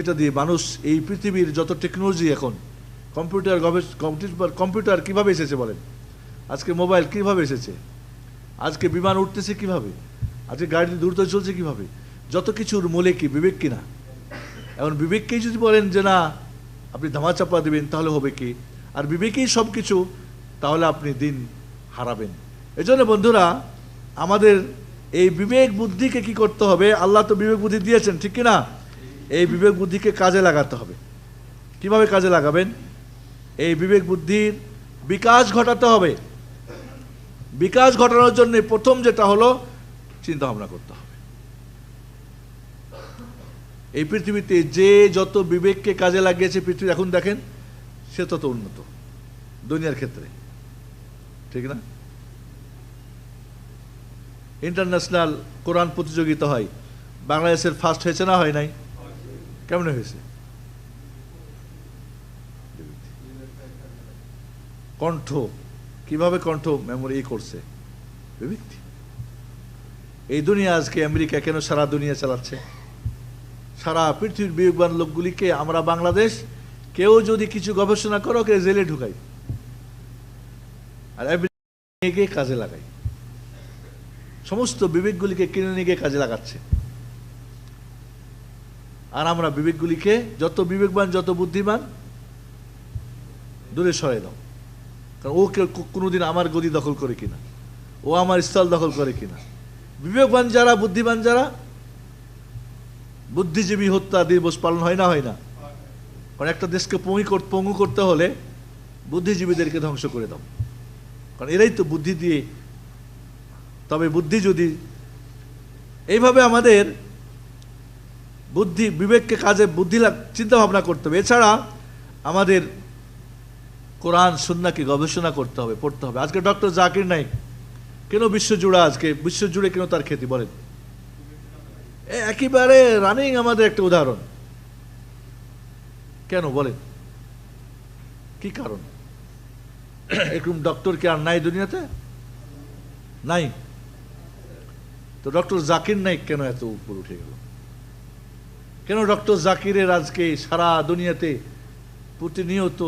এটা দিয়ে মানুষ এই পৃথিবীর যত টেকনোলজি এখন কম্পিউটার গবেষ- কম্পিউটার কীভাবে এসেছে বলেন? আজকে মোবাইল কীভাবে এসেছে? আজকে বিমান উঠতেছে কীভাবে? আজকে গাড়ি দ্রুত চলছে কীভাবে? যত কিছুর মূলে কি, বিবেক কিনা এখন বিবেককেই যদি বলেন যে না, আপনি ধামাচাপা দেবেন, তাহলে হবে কি? আর বিবেকেই সব কিছু তাহলে আপনি দিন হারাবেন। এজন্য বন্ধুরা, আমাদের এই বিবেক বুদ্ধিকে কি করতে হবে? আল্লাহ তো বিবেক বুদ্ধি দিয়েছেন, ঠিক কি না? এই বিবেক বুদ্ধিকে কাজে লাগাতে হবে। কীভাবে কাজে লাগাবেন? এই বিবেক বুদ্ধির বিকাশ ঘটাতে হবে। বিকাশ ঘটানোর জন্য প্রথম যেটা হলো, চিন্তা ভাবনা করতে হবে। এই পৃথিবীতে যে যত বিবেককে কাজে লাগিয়েছে, পৃথিবী এখন দেখেন, সে তত উন্নত দুনিয়ার ক্ষেত্রে। ঠিক না? ইন্টারন্যাশনাল কোরআন প্রতিযোগিতা হয়, বাংলাদেশের ফার্স্ট হয়েছে না হয় নাই? কেমন হয়েছে? কণ্ঠ, কীভাবে কণ্ঠ মেমোরি করছে? বিভক্তি। এই দুনিয়া আজকে আমেরিকা কেন সারা দুনিয়া চালাচ্ছে? সারা পৃথিবীর বিবেকবান লোকগুলিকে আমরা বাংলাদেশ, কেউ যদি কিছু গবেষণা করো, ওকে জেলে ঢুকাই। আর কাজে লাগাই। সমস্ত বিবেকগুলিকে কিনে নিয়ে গিয়ে কাজে লাগাচ্ছে। আর আমরা বিবেকগুলিকে যত বিবেকবান, যত বুদ্ধিমান, দূরে সরে দাও। কারণ ও কেউ কোনোদিন আমার গদি দখল করে কিনা, ও আমার স্থল দখল করে কিনা। বিবেকবান যারা, বুদ্ধিমান যারা, বুদ্ধিজীবী হত্যা দিবস পালন হয় না হয় না। কারণ একটা দেশকে পঙ্গু পঙ্গু করতে হলে বুদ্ধিজীবীদেরকে ধ্বংস করে দাও। কারণ এরাই তো বুদ্ধি দিয়ে তবে বুদ্ধি যদি এইভাবে আমাদের বুদ্ধি, বিবেককে কাজে বুদ্ধি লাগ- চিন্তা ভাবনা করতে হবে। এছাড়া আমাদের কোরআন, সুন্নাকে গবেষণা করতে হবে, পড়তে হবে। আজকে ডক্টর জাকির নাইক, কেন বিশ্বজুড়ে আজকে? বিশ্বজুড়ে কেন তার খ্যাতি বলেন? একেবারে রানিং আমাদের একটা উদাহরণ। কেন বলেন? কি কারণ? এরকম ডক্টর কি আর নাই দুনিয়াতে? নাই। তো ডক্টর জাকির নাইক কেন এত উপর উঠে গেল? কেন ডক্টর জাকিরের আজকে সারা দুনিয়াতে প্রতিনিয়ত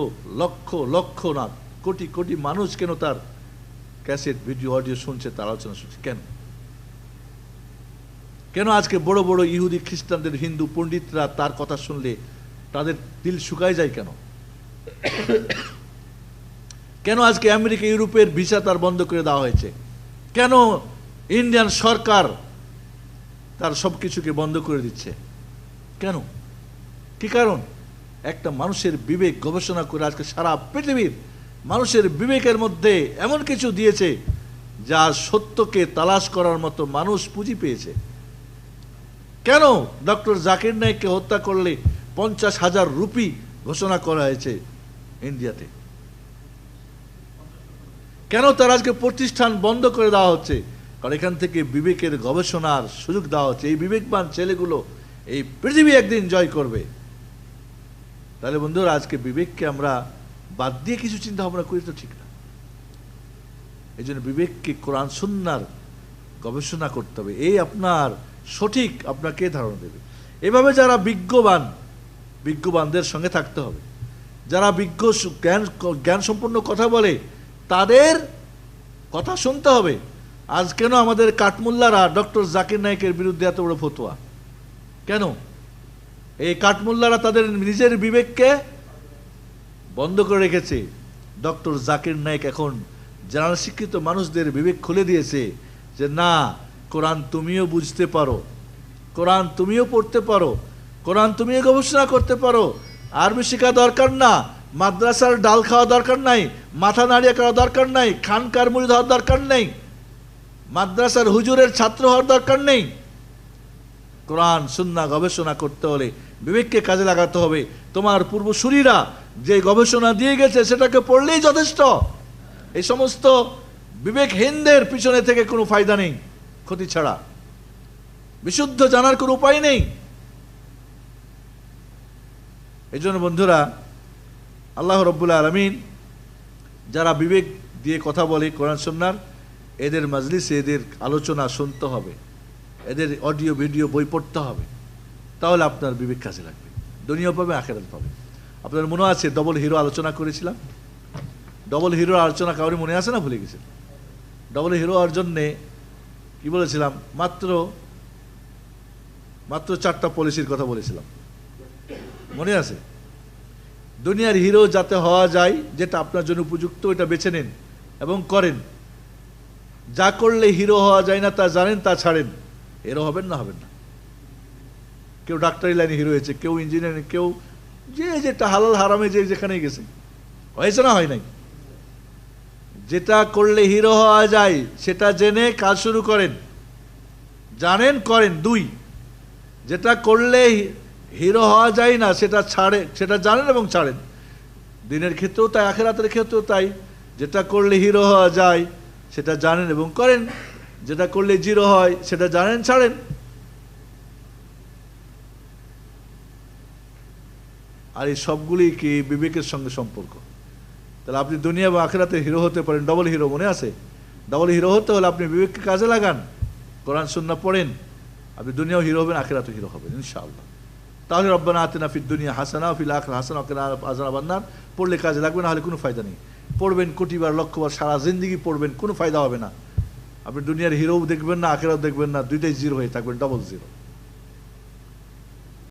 লক্ষ লক্ষ না, কোটি কোটি মানুষ কেন তার ক্যাসেট, ভিডিও, অডিও শুনছে, তার আলোচনা শুনছে? কেন? কেন আজকে বড় বড় ইহুদি খ্রিস্টানদের, হিন্দু পণ্ডিতরা তার কথা শুনলে তাদের দিল শুকায় যায় কেন? কেন আজকে আমেরিকা, ইউরোপের ভিসা তার বন্ধ করে দেওয়া হয়েছে? কেন ইন্ডিয়ান সরকার তার সব কিছুকে বন্ধ করে দিচ্ছে? কেন? কি কারণ? একটা মানুষের বিবেক গবেষণা করে আজকে সারা পৃথিবীর মানুষের বিবেকের মধ্যে এমন কিছু দিয়েছে যা সত্যকে তালাশ করার মতো মানুষ পুঁজি পেয়েছে। কেন ডক্টর জাকির নাইককে হত্যা করলে পঞ্চাশ হাজার রুপি ঘোষণা করা হয়েছে ইন্ডিয়াতে? কেন তার আজকে প্রতিষ্ঠান বন্ধ করে দেওয়া হচ্ছে? কারণ এখান থেকে বিবেকের গবেষণার সুযোগ দেওয়া হচ্ছে। এই বিবেকবান ছেলেগুলো এই পৃথিবী একদিন জয় করবে। তাহলে বন্ধুরা, আজকে বিবেককে আমরা বাদ দিয়ে কিছু চিন্তা ভাবনা করি তো ঠিক না। এই জন্য বিবেককে কোরআন সুন্নার গবেষণা করতে হবে। এই আপনার সঠিক আপনাকে ধারণা দেবে। এভাবে যারা বিজ্ঞবান, বিজ্ঞবানদের সঙ্গে থাকতে হবে। যারা বিজ্ঞ জ্ঞান জ্ঞান সম্পন্ন কথা বলে, তাদের কথা শুনতে হবে। আজ কেন আমাদের কাঠমুল্লারা ডক্টর জাকির নায়কের বিরুদ্ধে এত বড় ফতোয়া? কেন? এই কাঠমুল্লারা তাদের নিজের বিবেককে বন্ধ করে রেখেছে। ডক্টর জাকির নায়ক এখন জানার শিক্ষিত মানুষদের বিবেক খুলে দিয়েছে যে, না, কোরআন তুমিও বুঝতে পারো। কোরআন তুমিও পড়তে পারো। কোরআন তুমিও গবেষণা করতে পারো। আরবি শেখা দরকার না, মাদ্রাসার ডাল খাওয়া দরকার নাই, মাথা নাড়িয়ে করা দরকার নাই, খানকার মুড়ি হওয়ার দরকার নেই, মাদ্রাসার হুজুরের ছাত্র হওয়ার দরকার নেই। কোরআন, সুন্না, গবেষণা করতে হলে বিবেককে কাজে লাগাতে হবে। তোমার পূর্বসূরীরা যে গবেষণা দিয়ে গেছে, সেটাকে পড়লেই যথেষ্ট। এই সমস্ত বিবেকহীনদের পিছনে থেকে কোনো ফায়দা নেই, ক্ষতি ছাড়া। বিশুদ্ধ জানার কোনো উপায় নেই। এই জন্য বন্ধুরা, আল্লাহ রব্বুল আলমিন যারা বিবেক দিয়ে কথা বলে কোরআন সন্ন্যার এদের মাজলিসে এদের আলোচনা শুনতে হবে। এদের অডিও, ভিডিও, বই পড়তে হবে। তাহলে আপনার বিবেক কাজে লাগবে। দুনিয়াও পাবে, আখেরাত পাবে। আপনার মনে আছে ডবল হিরো আলোচনা করেছিলাম? ডবল হিরো আলোচনা কাউরি মনে আছে না ভুলে গেছে ডবল হিরো হওয়ার জন্যে কি বলেছিলাম? মাত্র মাত্র চারটা পলিসির কথা বলেছিলাম। মনে আছে? দুনিয়ার হিরো যাতে হওয়া যায়, যেটা আপনার জন্য উপযুক্ত এটা বেছে নেন এবং করেন। যা করলে হিরো হওয়া যায় না, তা জানেন, তা ছাড়েন। হিরো হবেন না হবেন না। কেউ ডাক্তারি লাইনে হিরো হয়েছে, কেউ ইঞ্জিনিয়ারিং কেউ যে যেটা হালাল হারামে যে যেখানে গেছে। হয়েছে না, হয় নাই? যেটা করলে হিরো হওয়া যায়, সেটা জেনে কাজ শুরু করেন। জানেন, করেন, দুই। যেটা করলে হিরো হওয়া যায় না, সেটা ছাড়ে, সেটা জানেন এবং ছাড়েন। দিনের ক্ষেত্রেও তাই, আখেরাতের ক্ষেত্রেও তাই। যেটা করলে হিরো হওয়া যায়, সেটা জানেন এবং করেন। যেটা করলে জিরো হয়, সেটা জানেন, ছাড়েন। আর এই সবগুলি কি বিবেকের সঙ্গে সম্পর্ক? তাহলে আপনি দুনিয়া বা আখেরাতে হিরো হতে পারেন ডবল হিরো মনে আছে? ডবল হিরো হতে হলে আপনি বিবেককে কাজে লাগান। কোরআন সুন্না পড়েন। আপনি দুনিয়াও হিরো হবেন আখেরাতে হিরো হবেন, ইনশাআল্লাহ। তাহলে রব্বানা আতেনা ফির দুনিয়া হাসানা, ফিল হাসানা কেনা আজানা বান্নার পড়লে কাজে লাগবে না হলে কোনো ফায়দা নেই। পড়বেন কোটিবার লক্ষবার সারা জিন্দিগি পড়বেন, কোনো ফায়দা হবে না। আপনি দুনিয়ার হিরোও দেখবেন না আখেরাও দেখবেন না দুইটাই জিরো হয়ে থাকবেন ডবল জিরো